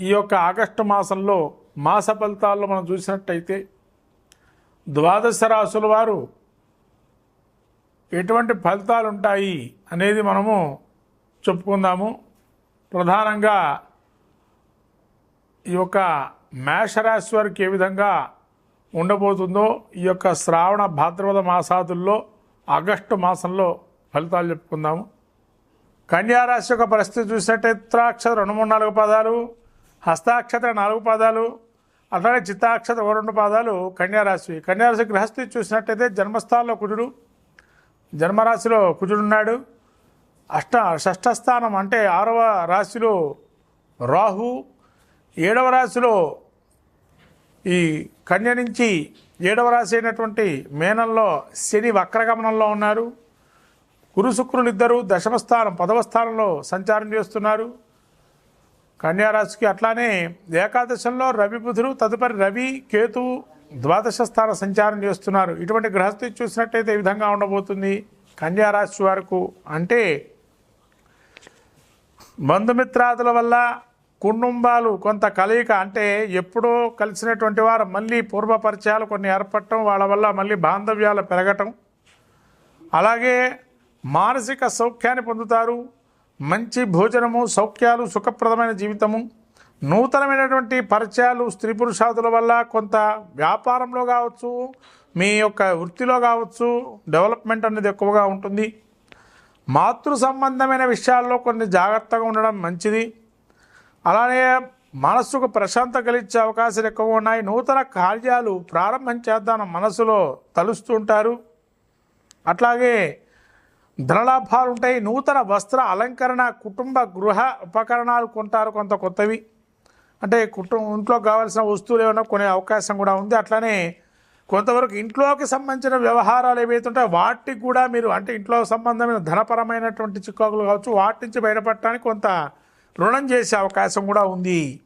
ఈ యొక్క ఆగస్టు మాసంలో మాస ఫలితాల్లో మనం చూసినట్టయితే ద్వాదశ రాసుల వారు ఎటువంటి ఫలితాలు ఉంటాయి అనేది మనము చెప్పుకుందాము. ప్రధానంగా ఈ యొక్క మేషరాశి వారికి ఏ విధంగా ఉండబోతుందో ఈ యొక్క శ్రావణ భాద్రపద మాసాదుల్లో ఆగస్టు మాసంలో ఫలితాలు చెప్పుకుందాము. కన్యారాశి యొక్క పరిస్థితి చూసినట్టయితే త్రాక్ష రెండు మూడు నాలుగు పదాలు హస్తాక్షర నాలుగు పాదాలు అట్లానే చిత్తాక్షత ఓ రెండు పాదాలు కన్యారాశి. కన్యారాశి గృహస్థి చూసినట్టయితే జన్మస్థానంలో కుజుడు జన్మరాశిలో కుజుడున్నాడు. అష్ట షష్ఠస్థానం అంటే ఆరవ రాశిలో రాహు ఏడవ రాశిలో ఈ కన్య నుంచి ఏడవ రాశి అయినటువంటి మేనంలో శని వక్రగమనంలో ఉన్నారు. గురు శుక్రులు ఇద్దరు దశమ స్థానం పదవ స్థానంలో సంచారం చేస్తున్నారు. కన్యారాశికి అట్లానే ఏకాదశంలో రవి బుధుడు తదుపరి రవి కేతు ద్వాదశ స్థాన సంచారం చేస్తున్నారు. ఇటువంటి గ్రహస్థితి చూసినట్టయితే ఈ విధంగా ఉండబోతుంది కన్యారాశి వరకు. అంటే బంధుమిత్రాదుల వల్ల కుటుంబాలు కొంత కలయిక అంటే ఎప్పుడో కలిసినటువంటి వారు మళ్ళీ పూర్వ పరిచయాలు కొన్ని ఏర్పడటం వాళ్ళ వల్ల మళ్ళీ బాంధవ్యాలు పెరగటం. అలాగే మానసిక సౌఖ్యాన్ని పొందుతారు. మంచి భోజనము సౌఖ్యాలు సుఖప్రదమైన జీవితము నూతనమైనటువంటి పరిచయాలు స్త్రీ పురుషాదుల వల్ల కొంత వ్యాపారంలో కావచ్చు మీ యొక్క వృత్తిలో కావచ్చు డెవలప్మెంట్ అనేది ఎక్కువగా ఉంటుంది. మాతృ సంబంధమైన విషయాల్లో కొన్ని జాగ్రత్తగా ఉండడం మంచిది. అలానే మనస్సుకు ప్రశాంతత కలిగించే అవకాశాలు ఎక్కువ ఉన్నాయి. నూతన కార్యాలు ప్రారంభం చేద్దాం మనసులో తలుస్తుంటారు అట్లాగే ధనలాభాలు ఉంటాయి నూతన వస్త్ర అలంకరణ కుటుంబ గృహ ఉపకరణాలు కొంటారు కొంత కొత్తవి. అంటే కుటుంబం ఇంట్లో కావాల్సిన వస్తువులు ఏమైనా కొనే అవకాశం కూడా ఉంది. అట్లానే కొంతవరకు ఇంట్లోకి సంబంధించిన వ్యవహారాలు ఏవైతే ఉంటాయో వాటికి కూడా మీరు అంటే ఇంట్లో సంబంధమైన ధనపరమైనటువంటి చిక్కాకులు కావచ్చు వాటి నుంచి బయటపడటానికి కొంత రుణం చేసే అవకాశం కూడా ఉంది.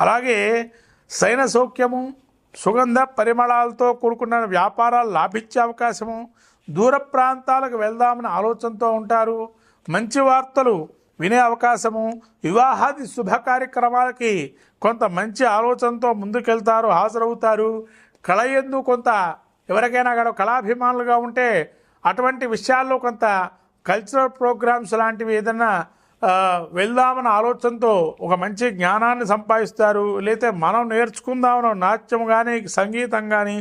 అలాగే సైన సౌఖ్యము సుగంధ పరిమళాలతో కూడుకున్న వ్యాపారాలు లాభించే అవకాశము దూర ప్రాంతాలకు వెళ్దామని ఆలోచనతో ఉంటారు. మంచి వార్తలు వినే అవకాశము వివాహాది శుభ కార్యక్రమాలకి కొంత మంచి ఆలోచనతో ముందుకెళ్తారు హాజరవుతారు. కళ ఎందు కొంత ఎవరికైనా కూడా కళాభిమానులుగా ఉంటే అటువంటి విషయాల్లో కొంత కల్చరల్ ప్రోగ్రామ్స్ లాంటివి ఏదైనా వెళ్దామన్న ఆలోచనతో ఒక మంచి జ్ఞానాన్ని సంపాదిస్తారు. లేతే మనం నేర్చుకుందామన్న నాట్యం కానీ సంగీతం కానీ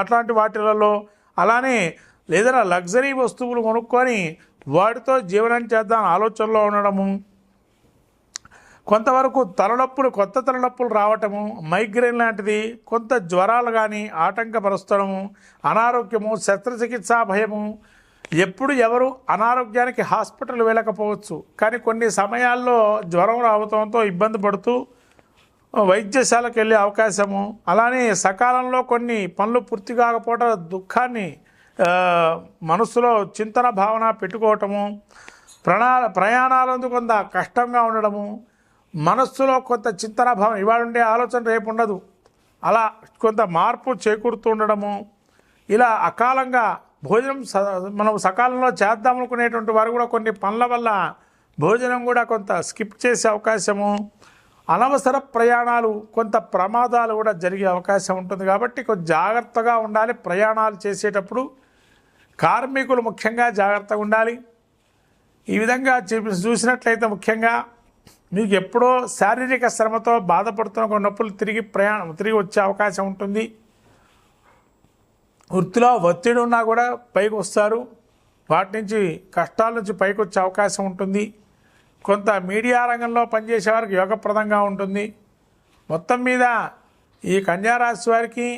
అట్లాంటి వాటిలలో అలానే లేదా లగ్జరీ వస్తువులు కొనుక్కొని వాటితో జీవనం చేద్దాం ఆలోచనలో ఉండడము కొంతవరకు తలనొప్పులు కొత్త తలనొప్పులు రావటము మైగ్రేన్ లాంటిది కొంత జ్వరాలు కానీ ఆటంకపరుస్తడము అనారోగ్యము శస్త్రచికిత్సా భయము ఎప్పుడు ఎవరు అనారోగ్యానికి హాస్పిటల్ వెళ్ళకపోవచ్చు. కానీ కొన్ని సమయాల్లో జ్వరం రావడంతో ఇబ్బంది పడుతూ వైద్యశాలకు వెళ్ళే అవకాశము అలానే సకాలంలో కొన్ని పనులు పూర్తి కాకపోవటం దుఃఖాన్ని మనసులో చింతన భావన పెట్టుకోవటము ప్రణా ప్రయాణాలందు కొంత కష్టంగా ఉండడము మనస్సులో కొంత చింతన భావన ఇవాళ ఉండే ఆలోచన రేపు ఉండదు. అలా కొంత మార్పు చేకూరుతూ ఉండడము ఇలా అకాలంగా భోజనం స- మనం సకాలంలో చేద్దాం అనుకునేటువంటి వారు కూడా కొన్ని పనుల వల్ల భోజనం కూడా కొంత స్కిప్ చేసే అవకాశము అనవసర ప్రయాణాలు కొంత ప్రమాదాలు కూడా జరిగే అవకాశం ఉంటుంది కాబట్టి కొంచెం జాగ్రత్తగా ఉండాలి. ప్రయాణాలు చేసేటప్పుడు కార్మికులు ముఖ్యంగా జాగ్రత్తగా ఉండాలి. ఈ విధంగా చూసినట్లయితే ముఖ్యంగా మీకు ఎప్పుడో శారీరక శ్రమతో బాధపడుతున్న కొన్ని నొప్పులు తిరిగి ప్రయాణం తిరిగి వచ్చే అవకాశం ఉంటుంది. వృత్తిలో ఒత్తిడి ఉన్నా కూడా పైకి వస్తారు. వాటి నుంచి కష్టాల నుంచి పైకి వచ్చే అవకాశం ఉంటుంది. కొంత మీడియా రంగంలో పనిచేసే వారికి యోగప్రదంగా ఉంటుంది. మొత్తం మీద ఈ కన్యారాశి వారికి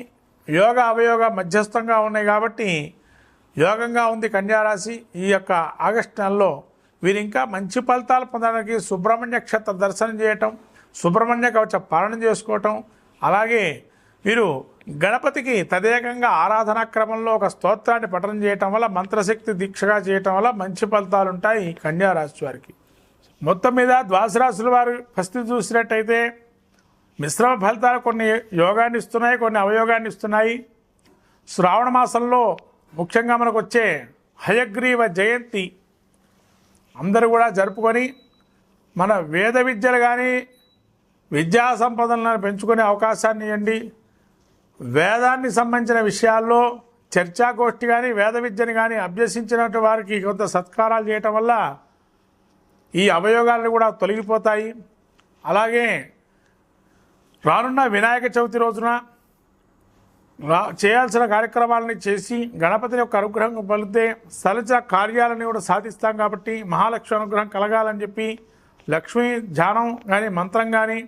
యోగ అవయోగ మధ్యస్థంగా ఉన్నాయి కాబట్టి యోగంగా ఉంది కన్యారాశి ఈ యొక్క ఆగస్టు నెలలో. వీరు ఇంకా మంచి ఫలితాలు పొందడానికి సుబ్రహ్మణ్య క్షేత్ర దర్శనం చేయటం సుబ్రహ్మణ్య కవచ పాలన చేసుకోవటం అలాగే వీరు గణపతికి తదేకంగా ఆరాధనా క్రమంలో ఒక స్తోత్రాన్ని పఠనం చేయటం వల్ల మంత్రశక్తి దీక్షగా చేయటం వల్ల మంచి ఫలితాలు ఉంటాయి ఈ కన్యారాశి వారికి. మొత్తం మీద ద్వాసరాశుల వారు వారి పరిస్థితి చూసినట్టయితే మిశ్రమ ఫలితాలు కొన్ని యోగాన్ని ఇస్తున్నాయి కొన్ని అవయోగాన్ని ఇస్తున్నాయి. శ్రావణ మాసంలో ముఖ్యంగా మనకు వచ్చే హయగ్రీవ జయంతి అందరూ కూడా జరుపుకొని మన వేద విద్యలు కానీ విద్యా సంపదలను పెంచుకునే అవకాశాన్ని ఇవ్వండి. వేదాన్ని సంబంధించిన విషయాల్లో చర్చాగోష్ఠి కానీ వేద విద్యను కానీ అభ్యసించినటువంటి వారికి కొంత సత్కారాలు చేయటం వల్ల ఈ అవయోగాలు కూడా తొలగిపోతాయి. అలాగే రానున్న వినాయక చవితి రోజున చేయాల్సిన కార్యక్రమాలని చేసి గణపతి యొక్క అనుగ్రహం పొందితే సలచ కార్యాలని కూడా సాధిస్తాం కాబట్టి మహాలక్ష్మి అనుగ్రహం కలగాలని చెప్పి లక్ష్మీ ధ్యానం కానీ మంత్రం కానీ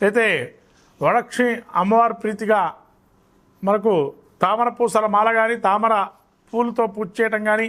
అయితే వరలక్ష్మి అమ్మవారి ప్రీతిగా మనకు తామర పూసల మాల కానీ తామర పూలతో పూజ చేయటం కానీ